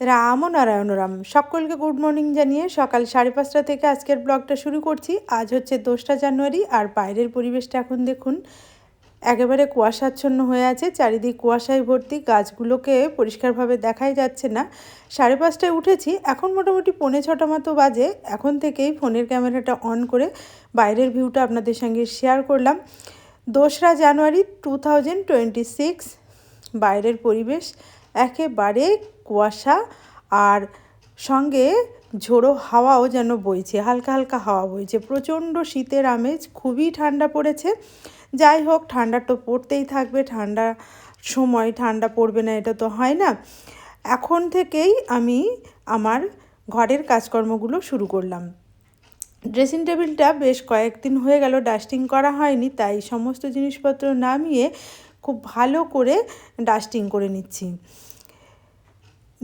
রাম ও নারায়ণ রাম সকলকে good morning জানিয়ে সকাল সাড়ে পাঁচটা থেকে আজকের ব্লগটা শুরু করছি। আজ হচ্ছে দোসরা জানুয়ারি আর বাইরের পরিবেশটা এখন দেখুন, একেবারে কুয়াশাচ্ছন্ন হয়ে আছে। চারিদিক কুয়াশায় ভর্তি, গাছগুলোকে পরিষ্কারভাবে দেখাই যাচ্ছে না। সাড়ে পাঁচটায় উঠেছি, এখন মোটামুটি পৌনে ছটা মতো বাজে। এখন থেকেই ফোনের ক্যামেরাটা অন করে বাইরের ভিউটা আপনাদের সঙ্গে শেয়ার করলাম। দোসরা January two thousand twenty six বাইরের পরিবেশ একেবারে কুয়াশা আর সঙ্গে ঝোড়ো হাওয়াও যেন বইছে, হালকা হালকা হাওয়া বইছে। প্রচণ্ড শীতের আমেজ, খুবই ঠান্ডা পড়েছে। যাই হোক, ঠান্ডা তো পড়তেই থাকবে, ঠান্ডা সময় ঠান্ডা পড়বে না, এটা তো হয় না। এখন থেকেই আমি আমার ঘরের কাজকর্মগুলো শুরু করলাম। ড্রেসিং টেবিলটা বেশ কয়েকদিন হয়ে গেল, ডাস্টিং করা হয়নি, তাই সমস্ত জিনিসপত্র নামিয়ে খুব ভালো করে ডাস্টিং করে নিচ্ছি।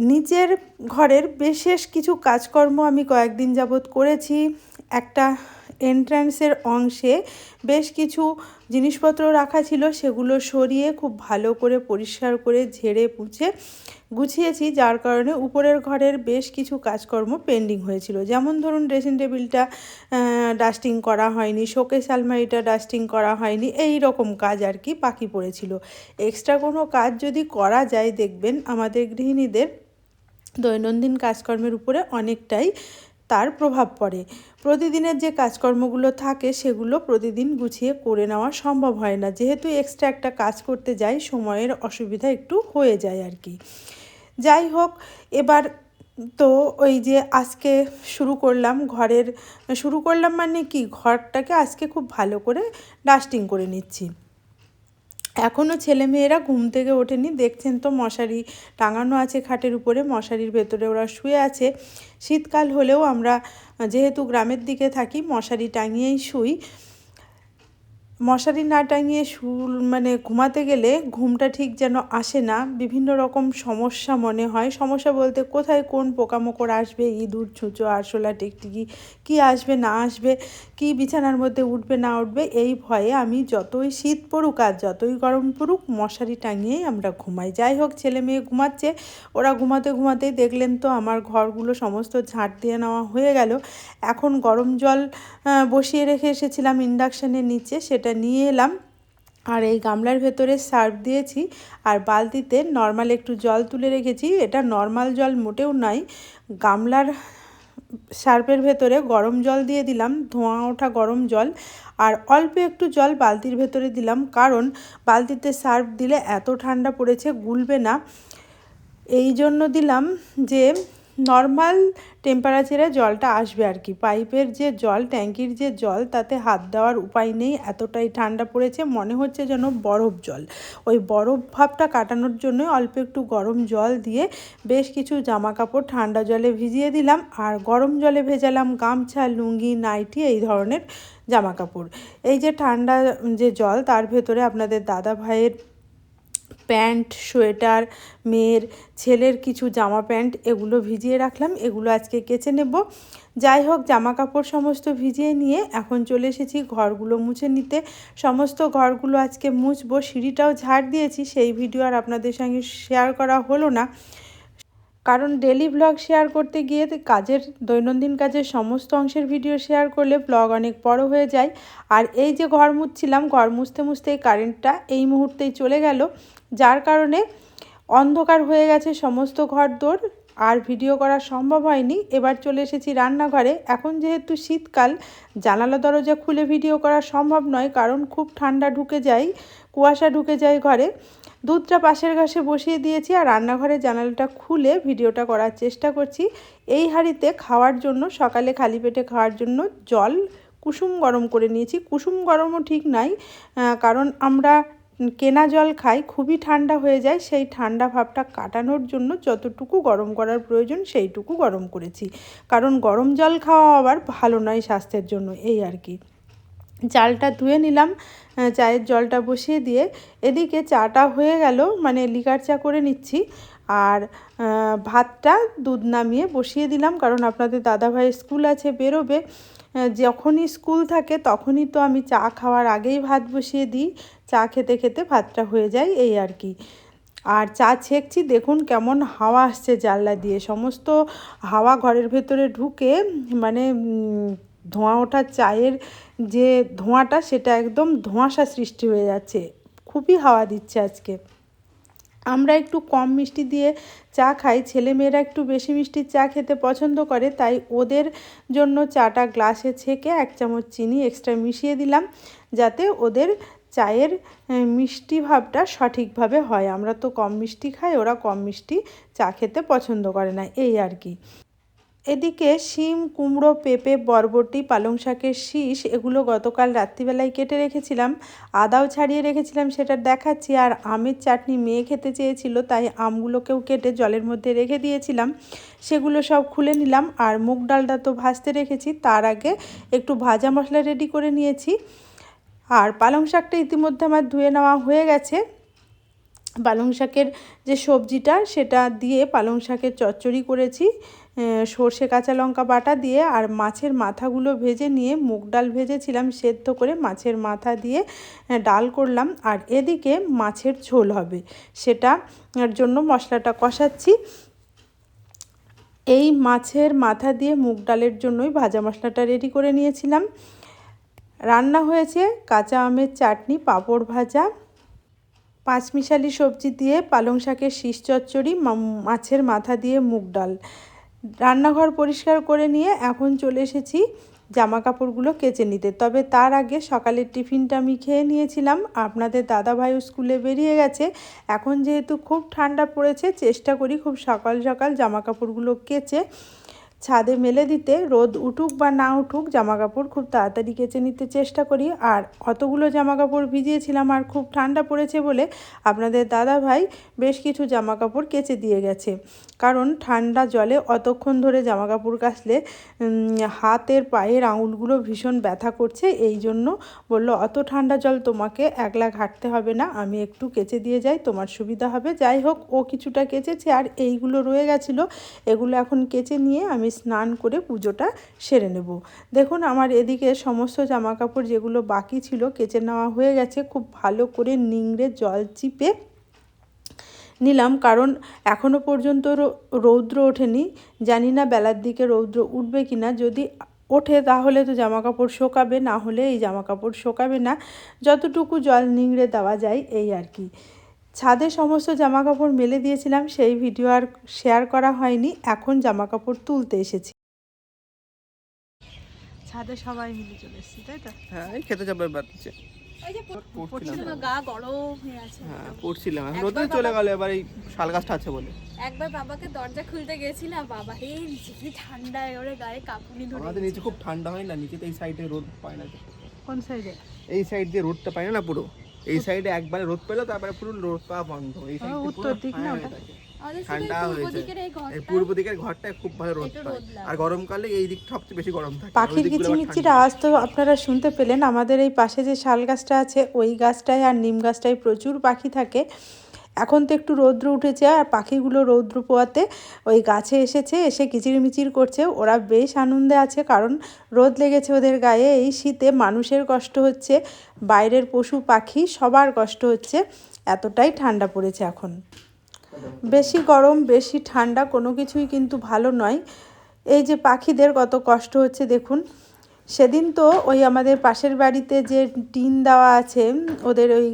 নিচের ঘরের বিশেষ কিছু কাজকর্ম আমি কয়েকদিন যাবৎ করেছি। একটা এন্ট্রান্সের অংশে বেশ কিছু জিনিসপত্র রাখা ছিল, সেগুলো সরিয়ে খুব ভালো করে পরিষ্কার করে ঝেড়ে পুছে গুছিয়েছি। যার কারণে উপরের ঘরের বেশ কিছু কাজকর্ম পেন্ডিং হয়েছিল। যেমন ধরুন ড্রেসিং টেবিলটা ডাস্টিং করা হয়নি শোকেস আলমারিটা ডাস্টিং করা হয়নি, এই রকম কাজ আর কি বাকি পড়েছিল। এক্সট্রা কোনো কাজ যদি করা যায়, দেখবেন আমাদের গৃহিণীদের দৈনন্দিন কাজকর্মের উপরে অনেকটাই তার প্রভাব পড়ে। প্রতিদিনের যে কাজকর্মগুলো থাকে, সেগুলো প্রতিদিন গুছিয়ে করে নেওয়া সম্ভব হয় না। যেহেতু এক্সট্রা একটা কাজ করতে যাই, সময়ের অসুবিধা একটু হয়ে যায় আর কি। যাই হোক, এবার তো ওই যে আজকে শুরু করলাম ঘরের, শুরু করলাম মানে কি? ঘরটাকে আজকে খুব ভালো করে ডাস্টিং করে নিচ্ছি। এখনও ছেলেমেয়েরা ঘুম থেকে ওঠেনি। দেখছেন তো মশারি টাঙানো আছে খাটের উপরে, মশারির ভেতরে ওরা শুয়ে আছে। শীতকাল হলেও আমরা যেহেতু গ্রামের দিকে থাকি, মশারি টাঙিয়েই শুই। মশারি না টাঙিয়ে শুল মানে ঘুমাতে গেলে ঘুমটা ঠিক যেন আসে না। বিভিন্ন রকম সমস্যা মনে হয়। সমস্যা বলতে কোথায় কোন পোকামাকড় আসবে, ইঁদুর, ছুঁচো, আরশোলা, টিকটিকি, কি আসবে, না আসবে, কি বিছানার মধ্যে উঠবে, না উঠবে, এই ভয়ে আমি যতই শীত পড়ুক আর যতই গরম পড়ুক মশারি টাঙিয়েই আমরা ঘুমাই। যাই হোক, ছেলে মেয়ে ঘুমাচ্ছে। ওরা ঘুমাতে ঘুমাতেই দেখলেন তো আমার ঘরগুলো সমস্ত ঝাঁট দিয়ে নেওয়া হয়ে গেল। এখন গরম জল বসিয়ে রেখে এসেছিলাম ইন্ডাকশানের নিচে। সেটা নিয়ে এলাম। আর এই গামলার ভেতরে সার্ফ দিয়েছি। আর বালতিতে নর্মাল একটু জল তুলে রেখেছি। এটা নর্মাল জল মোটেও নয় গামলার সার্ফের ভেতরে গরম জল দিয়ে দিলাম, ধোঁয়া ওঠা গরম জল। আর অল্প একটু জল বালতির ভেতরে দিলাম, কারণ বালতিতে সার্ফ দিলে এত ঠান্ডা পড়েছে, গুলবে না। এই জন্য দিলাম যে নর্মাল টেম্পারেচারে জলটা আসবে আর কি। পাইপের যে জল, ট্যাঙ্কির যে জল, তাতে হাত দেওয়ার উপায় নেই। এতটাই ঠান্ডা পড়েছে, মনে হচ্ছে যেন বরফ জল। ওই বরফ ভাবটা কাটানোর জন্য অল্প একটু গরম জল দিয়ে বেশ কিছু জামা কাপড় ঠান্ডা জলে ভিজিয়ে দিলাম। আর গরম জলে ভেজালাম গামছা, লুঙ্গি, নাইটি, এই ধরনের জামা কাপড় এই যে ঠান্ডা যে জল, তার ভেতরে আপনাদের দাদা ভাইয়ের প্যান্ট, সোয়েটার, মেয়ের, ছেলের কিছু জামা প্যান্ট এগুলো ভিজিয়ে রাখলাম, এগুলো আজকে কেচে নেব। যাই হোক জামা কাপড় সমস্ত ভিজিয়ে নিয়ে এখন চলে এসেছি ঘরগুলো মুছে নিতে। সমস্ত ঘরগুলো আজকে মুছবো, সিঁড়িটাও ঝাড় দিয়েছি, সেই ভিডিও আর আপনাদের সঙ্গে শেয়ার করা হলো না। কারণ ডেলি ব্লগ শেয়ার করতে গিয়ে কাজের, দৈনন্দিন কাজের সমস্ত অংশের ভিডিও শেয়ার করলে ব্লগ অনেক বড় হয়ে যায়। আর এই যে ঘর মুছছিলাম, ঘর মুছতে মুছতে এই কারেন্টটা এই মুহূর্তেই চলে গেল, যার কারণে অন্ধকার হয়ে গেছে সমস্ত ঘর দৌড় আর ভিডিও করা সম্ভব হয়নি। এবার চলে এসেছি রান্নাঘরে। এখন যেহেতু শীতকাল, জানালা দরজা খুলে ভিডিও করা সম্ভব নয়, কারণ খুব ঠান্ডা ঢুকে যায়, কুয়াশা ঢুকে যায় ঘরে। দুধটা পাশের ঘাসে বসিয়ে দিয়েছি আর রান্নাঘরের জানালাটা খুলে ভিডিওটা করার চেষ্টা করছি। এই হাঁড়িতে খাওয়ার জন্য, সকালে খালি পেটে খাওয়ার জন্য জল কুসুম গরম করে নিয়েছি। কুসুম গরমও ঠিক নাই কারণ আমরা কেনা জল খাই, খুবই ঠান্ডা হয়ে যায়, সেই ঠান্ডা ভাবটা কাটানোর জন্য যতটুকু গরম করার প্রয়োজন সেইটুকু গরম করেছি। কারণ গরম জল খাওয়া আবার ভালো নয় স্বাস্থ্যের জন্য, এই আর কি। চালটা ধুয়ে নিলাম চায়ের জলটা বসিয়ে দিয়ে। এদিকে চাটা হয়ে গেল মানে লিকার চা করে নিচ্ছি। আর ভাতটা দুধ নামিয়ে বসিয়ে দিলাম, কারণ আপনাদের দাদাভাই স্কুল আছে, বেরোবে। যখনই স্কুল থাকে, তখনই তো আমি চা খাওয়ার আগেই ভাত বসিয়ে দিই। চা খেতে খেতে ভাতটা হয়ে যায়, এই আর কি। আর চা ছেঁকছি, দেখুন কেমন হাওয়া আসছে জানলা দিয়ে। সমস্ত হাওয়া ঘরের ভেতরে ঢুকে মানে ধোঁয়া ওঠা চায়ের যে ধোঁয়াটা, সেটা একদম ধোঁয়াশা সৃষ্টি হয়ে যাচ্ছে। খুবই হাওয়া দিচ্ছে আজকে। আমরা একটু কম মিষ্টি দিয়ে চা খাই। ছেলেমেয়েরা একটু বেশি মিষ্টির চা খেতে পছন্দ করে, তাই ওদের জন্য চাটা গ্লাসে ছেঁকে এক চামচ চিনি এক্সট্রা মিশিয়ে দিলাম, যাতে ওদের চায়ের মিষ্টি ভাবটা সঠিকভাবে হয়। আমরা তো কম মিষ্টি খাই, ওরা কম মিষ্টি চা খেতে পছন্দ করে না, এই আর কি। এদিকে শিম, কুমড়ো, পেঁপে, বরবটি, পালং শাকের শীষ, এগুলো গতকাল রাত্রিবেলায় কেটে রেখেছিলাম। আদাও ছাড়িয়ে রেখেছিলাম, সেটা দেখাচ্ছি। আর আমের চাটনি মেয়ে খেতে চেয়েছিল, তাই আমগুলোকেও কেটে জলের মধ্যে রেখে দিয়েছিলাম। সেগুলো সব খুলে নিলাম, আর মুগ ডালটা তো ভাজতে রেখেছি। তার আগে একটু ভাজা মশলা রেডি করে নিয়েছি। আর পালং শাকটা ইতিমধ্যে আমার ধুয়ে নেওয়া হয়ে গেছে। পালং শাকের যে সবজিটা, সেটা দিয়ে পালং শাকের চচ্চড়ি করেছি। সর্ষে কাঁচা লঙ্কা বাটা দিয়ে আর মাছের মাথাগুলো ভেজে নিয়ে মুগ ডাল ভেজেছিলাম, সেদ্ধ করে মাছের মাথা দিয়ে ডাল করলাম। আর এদিকে মাছের ঝোল হবে, সেটা জন্য মশলাটা কষাচ্ছি। এই মাছের মাথা দিয়ে মুগ ডালের জন্যই ভাজা মশলাটা রেডি করে নিয়েছিলাম। রান্না হয়েছে কাঁচা আমের চাটনি, পাঁপড় ভাজা, পাঁচমিশালি সবজি দিয়ে পালং শাকের শীষ চচ্চড়ি মাছের মাথা দিয়ে মুগ ডাল। রান্নাঘর পরিষ্কার করে নিয়ে এখন চলে এসেছি জামা কাপড়গুলো কেচে নিতে। তবে তার আগে সকালের টিফিনটা আমি খেয়ে নিয়েছিলাম। আপনাদের দাদাভাইও স্কুলে বেরিয়ে গেছে। এখন যেহেতু খুব ঠান্ডা পড়েছে, চেষ্টা করি খুব সকাল সকাল জামা কাপড়গুলো কেচে ছাদে মেলে দিতে রোদ উঠুক বা না উঠুক জামা কাপড় খুব তাড়াতাড়ি কেচে নিতে চেষ্টা করি। আর অতগুলো জামা কাপড় ভিজিয়েছিলাম আর খুব ঠান্ডা পড়েছে বলে আপনাদের দাদা ভাই বেশ কিছু জামা কাপড় কেচে দিয়ে গেছে। কারণ ঠান্ডা জলে অতক্ষণ ধরে জামা কাপড় কাচলে হাতের পায়ের আঙুলগুলো ভীষণ ব্যথা করছে। এই জন্য বলল, অত ঠান্ডা জল তোমাকে একলা ঘাটতে হবে না, আমি একটু কেচে দিয়ে যাই, তোমার সুবিধা হবে। যাই হোক, ও কিছুটা কেচেছে আর এইগুলো রয়ে গেছিল। এগুলো এখন কেচে নিয়ে আমি স্নান করে পুজোটা সেরে নেব। দেখুন, আমার এদিকে সমস্ত জামা কাপড় যেগুলো বাকি ছিল কেচে নেওয়া হয়ে গেছে। খুব ভালো করে নিংড়ে জল চিপে নিলাম। কারণ এখনও পর্যন্ত রৌদ্র ওঠেনি। জানি না বেলার দিকে রৌদ্র উঠবে কি না যদি ওঠে, তাহলে তো জামা কাপড় শোকাবে। না হলে এই জামা কাপড় শোকাবে না। যতটুকু জল নিংড়ে দেওয়া যায়, এই আর কি। ছাদে সমস্ত জামা কাপড় মেলে দিয়েছিলাম সেই ভিডিও আর শেয়ার করা হয়নি। এখন জামা কাপড় তুলতে এসেছি। ছাদে সবাই মিলে চলে এসেছি তাই তো? হ্যাঁ এই খেতে যাবে পড়ছিলাম। হয়ে আছে। হ্যাঁ পড়ছিলাম। এখন রোদে চলে গেল এবার এই শাল গাছটা আছে বলে। একবার বাবাকে দরজা খুলতে গেছিলাম বাবা হে নিচে কি ঠান্ডা এবারে গায়ে কাঁপুনি ধরে আমাদের নিচে খুব ঠান্ডা হয় না নিচে তো এই সাইডে রোদ পায় না। কোন সাইডে এই সাইড দিয়ে রোদটা পায় না না পুরো। এই সাইডে একবারে রোদ পেল তারপরে পুরো রোদ পাওয়া বন্ধ। এই সাইড উত্তর দিক না? ওটা? আমাদের শুধু ঠান্ডা হয়ে পূর্ব হয়েছে। দিকের এই এই ঘরটা পূর্ব দিকের ঘরটায় খুব ভালো রোদ পায়। আর গরমকালে এই দিক সবচেয়ে বেশি গরম থাকে। পাখির আজ কিচিমিচির আওয়াজ তো আপনারা শুনতে পেলেন। আমাদের এই পাশে যে শাল গাছটা আছে ওই গাছটায় আর নিম গাছটায় প্রচুর পাখি থাকে। এখন তো একটু রৌদ্র উঠেছে আর পাখিগুলো রৌদ্র পোয়াতে ওই গাছে এসেছে, এসে কিচিরমিচির করছে। ওরা বেশ আনন্দে আছে কারণ রোদ লেগেছে ওদের গায়ে। এই শীতে মানুষের কষ্ট হচ্ছে, বাইরের পশু পাখি সবার কষ্ট হচ্ছে। এতটাই ঠান্ডা পড়েছে এখন। বেশি গরম, বেশি ঠান্ডা কোনো কিছুই কিন্তু ভালো নয়। এই যে পাখিদের কত কষ্ট হচ্ছে দেখুন। সেদিন তো ওই আমাদের পাশের বাড়িতে যে টিন দেওয়া আছে ওদের ওই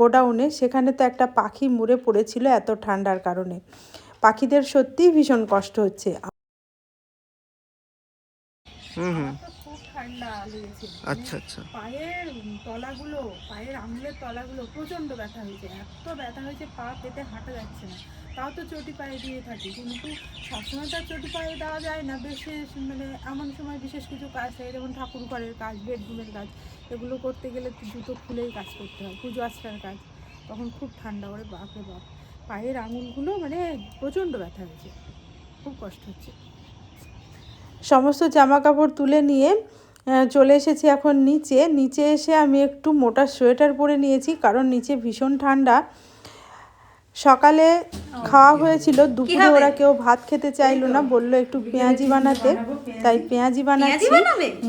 গোডাউনে সেখানে তো একটা পাখি মুড়ে পড়েছিল এত ঠান্ডার কারণে। পাখিদের সত্যিই ভীষণ কষ্ট হচ্ছে। লেগেছে আচ্ছা আচ্ছা। পায়ের তলাগুলো পায়ের আঙুলের তলাগুলো প্রচণ্ড ব্যথা হয়েছে। এত ব্যথা হয়েছে পা পেতে হাঁটা যাচ্ছে না। তাও তো চটি পায়ে দিয়ে থাকি, কিন্তু সবসময় তো আর চটি পায়ে দেওয়া যায় না। বিশেষ মানে এমন সময় বিশেষ কিছু কাজ থাকে, যেমন ঠাকুর ঘরের কাজ বেডরুমের কাজ, এগুলো করতে গেলে জুতো খুলেই কাজ করতে হয়, পুজো আশ্রার কাজ। তখন খুব ঠান্ডা করে বাপরে বাপ। পায়ের আঙুলগুলো মানে প্রচণ্ড ব্যথা হয়েছে খুব কষ্ট হচ্ছে। সমস্ত জামা কাপড় তুলে নিয়ে চলে এসেছি এখন নিচে। নিচে এসে আমি একটু মোটা সোয়েটার পরে নিয়েছি, কারণ নিচে ভীষণ ঠান্ডা। সকালে খাওয়া হয়েছিল দুপুরে ওরা কেউ ভাত খেতে চাইলো না বলল একটু পেঁয়াজি বানাতে। তাই পেঁয়াজি বানাচ্ছি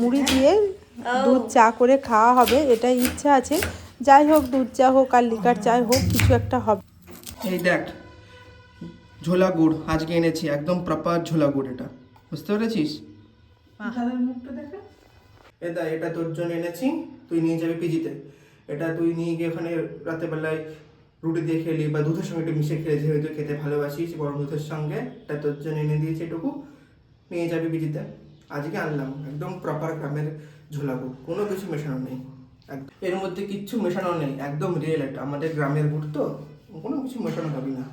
মুড়ি দিয়ে দুধ চা করে খাওয়া হবে এটাই ইচ্ছা আছে। যাই হোক দুধ চা হোক আর লিকার চাই হোক কিছু একটা হবে। এই দেখ ঝোলা গুড় আজকে এনেছি একদম প্রপার ঝোলা গুড় এটা। বুঝতে পেরেছিস? দাদার মুখটা দেখা। এটা এটা তোর জন্য এনেছি তুই নিয়ে যাবি পিজিতে। এটা তুই নিয়ে গিয়ে ওখানে রাতের বেলায় রুটি দিয়ে খেলি বা দুধের সঙ্গে একটু মিশে খেলে, যেহেতু খেতে ভালোবাসিস গরম দুধের সঙ্গে এটা তোর জন্য এনে দিয়েছি এটুকু নিয়ে যাবি বিজিতে। আজকে আনলাম, একদম প্রপার গ্রামের ঝোলাগু কোনো কিছু মেশানো নেই। এর মধ্যে কিচ্ছু মেশানো নেই, একদম রিয়েল একটা। আমাদের গ্রামের গুড় তো, কোনো কিছু মেশানো হবে না।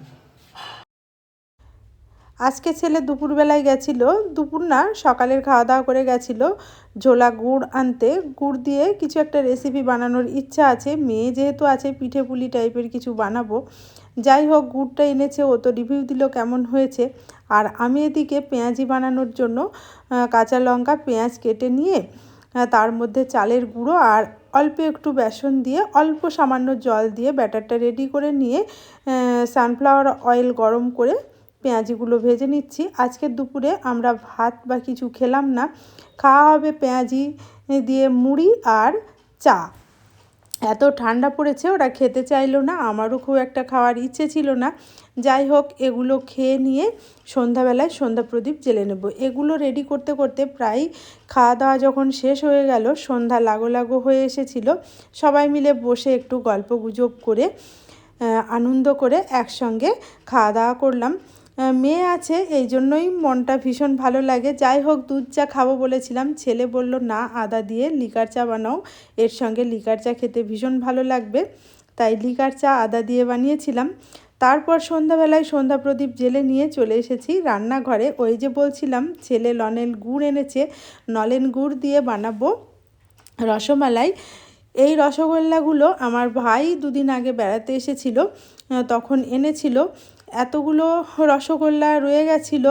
আজকে ছেলে দুপুরবেলায় গেছিল, দুপুর না, সকালের খাওয়া দাওয়া করে গেছিল, ঝোলা গুড় আনতে। গুড় দিয়ে কিছু একটা রেসিপি বানানোর ইচ্ছা আছে, মেয়ে যেহেতু আছে, পিঠে পুলি টাইপের কিছু বানাবো। যাই হোক, গুড়টা এনেছে, ও তো রিভিউ দিল কেমন হয়েছে। আর আমি এদিকে পেঁয়াজি বানানোর জন্য কাঁচা লঙ্কা, পেঁয়াজ কেটে নিয়ে তার মধ্যে চালের গুঁড়ো আর অল্প একটু বেসন দিয়ে, অল্প সামান্য জল দিয়ে ব্যাটারটা রেডি করে নিয়ে সানফ্লাওয়ার অয়েল গরম করে পেঁয়াজিগুলো ভেজে নিচ্ছি। আজকের দুপুরে আমরা ভাত বা কিছু খেলাম না। খাওয়া হবে পেঁয়াজি দিয়ে মুড়ি আর চা। এত ঠান্ডা পড়েছে, ওরা খেতে চাইলো না, আমারও খুব একটা খাওয়ার ইচ্ছে ছিল না। যাই হোক, এগুলো খেয়ে নিয়ে সন্ধ্যাবেলায় সন্ধ্যা প্রদীপ জেলে নেব। এগুলো রেডি করতে করতে প্রায় খাওয়া দাওয়া যখন শেষ হয়ে গেল, সন্ধ্যা লাগো লাগো হয়ে এসেছিল, সবাই মিলে বসে একটু গল্প গুজব করে আনন্দ করে একসঙ্গে খাওয়া দাওয়া করলাম। মেয়ে আছে, এই জন্যই মনটা ভীষণ ভালো লাগে। যাই হোক, দুধ চা খাব বলেছিলাম। ছেলে বলল, না, আদা দিয়ে লিকার চা বানাও। এর সঙ্গে লিকার চা খেতে ভীষণ ভালো লাগবে। তাই লিকার চা, আদা দিয়ে বানিয়েছিলাম। তারপর সন্ধ্যাবেলায় সন্ধ্যা প্রদীপ জেলে নিয়ে চলে এসেছি রান্নাঘরে। ওই যে বলছিলাম, ছেলে লনেল গুড় এনেছে, নলেন গুড় দিয়ে বানাবো রসমালাই। এই রসগোল্লাগুলো আমার ভাই দুদিন আগে বেড়াতে এসেছিল তখন এনেছিল। এতগুলো রসগোল্লা রয়ে গেছিল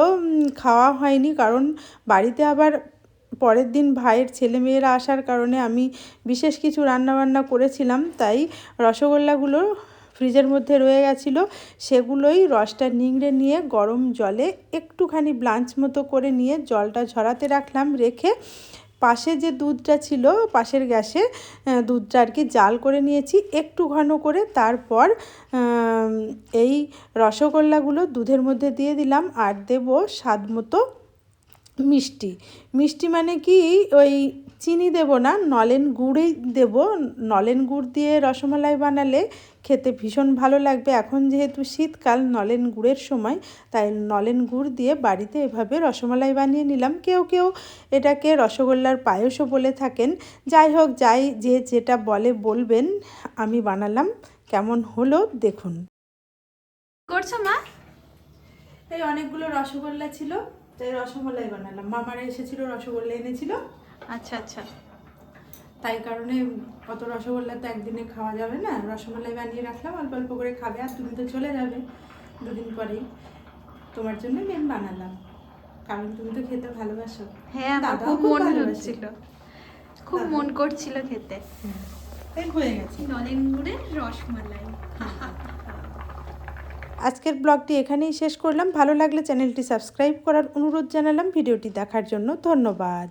খাওয়া হয়নি। কারণ বাড়িতে আবার পরের দিন ভাইয়ের ছেলেমেয়েরা আসার কারণে আমি বিশেষ কিছু রান্নাবান্না করেছিলাম। তাই রসগোল্লাগুলো ফ্রিজের মধ্যে রয়ে গেছিল। সেগুলোই রসটা নিংড়ে নিয়ে গরম জলে একটুখানি ব্লাঞ্চ মতো করে নিয়ে জলটা ঝরাতে রাখলাম, রেখে পাশে যে দুধটা ছিল, পাশের গ্যাসে দুধটা আর কি জাল করে নিয়েছি, একটু ঘন করে। তারপর এই রসগোল্লাগুলো দুধের মধ্যে দিয়ে দিলাম আর দেব স্বাদ মতো মিষ্টি। মিষ্টি মানে কি? ওই চিনি দেব না, নলেন গুড়ই দেব। নলেন গুড় দিয়ে রসমালাই বানালে খেতে ভীষণ ভালো লাগবে। এখন যেহেতু শীতকাল নলেন গুড়ের সময় তাই নলেন গুড় দিয়ে বাড়িতে এভাবে রসমালাই বানিয়ে নিলাম। কেউ কেউ এটাকে রসগোল্লার পায়েসও বলে থাকেন। যাই হোক যাই যে যেটা বলে বলবেন আমি বানালাম। কেমন হলো দেখুন। করছ মা? এই অনেকগুলো রসগোল্লা ছিল তাই রসমালাই বানালাম। মামারা এসেছিল রসগোল্লা এনেছিল। আচ্ছা আচ্ছা। তাই কারণে অত রসগোল্লা তো একদিনে খাওয়া যাবে না। রসমালাই বানিয়ে রাখলাম অল্প অল্প করে খাবে আর তুমি তো চলে যাবে দুদিন পরেই। তোমার জন্য মেন বানালাম। কারণ তুমি তো খেতে ভালোবাসো। হ্যাঁ দাদাও খুব খুব মন। খুব মন করছিল খেতে। হয়ে গেছে। নলেন গুড়ের রসমালাই। আজকের ব্লগটি এখানেই শেষ করলাম। ভালো লাগলে চ্যানেলটি সাবস্ক্রাইব করার অনুরোধ জানালাম। ভিডিওটি দেখার জন্য ধন্যবাদ।